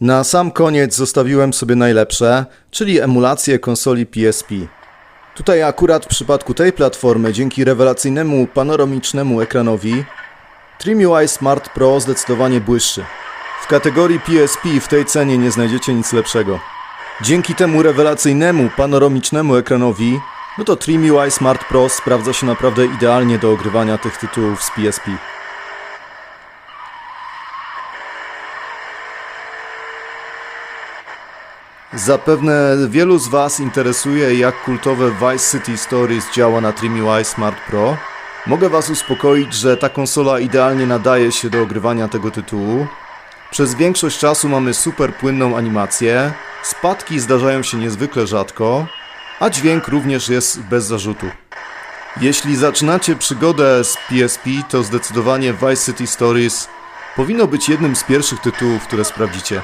Na sam koniec zostawiłem sobie najlepsze, czyli emulację konsoli PSP. Tutaj akurat w przypadku tej platformy, dzięki rewelacyjnemu panoramicznemu ekranowi, TrimUI Smart Pro zdecydowanie błyszczy. W kategorii PSP w tej cenie nie znajdziecie nic lepszego. Dzięki temu rewelacyjnemu panoramicznemu ekranowi, no to TrimUI Smart Pro sprawdza się naprawdę idealnie do ogrywania tych tytułów z PSP. Zapewne wielu z Was interesuje, jak kultowe Vice City Stories działa na TrimUI Smart Pro. Mogę Was uspokoić, że ta konsola idealnie nadaje się do ogrywania tego tytułu. Przez większość czasu mamy super płynną animację, spadki zdarzają się niezwykle rzadko, a dźwięk również jest bez zarzutu. Jeśli zaczynacie przygodę z PSP, to zdecydowanie Vice City Stories powinno być jednym z pierwszych tytułów, które sprawdzicie.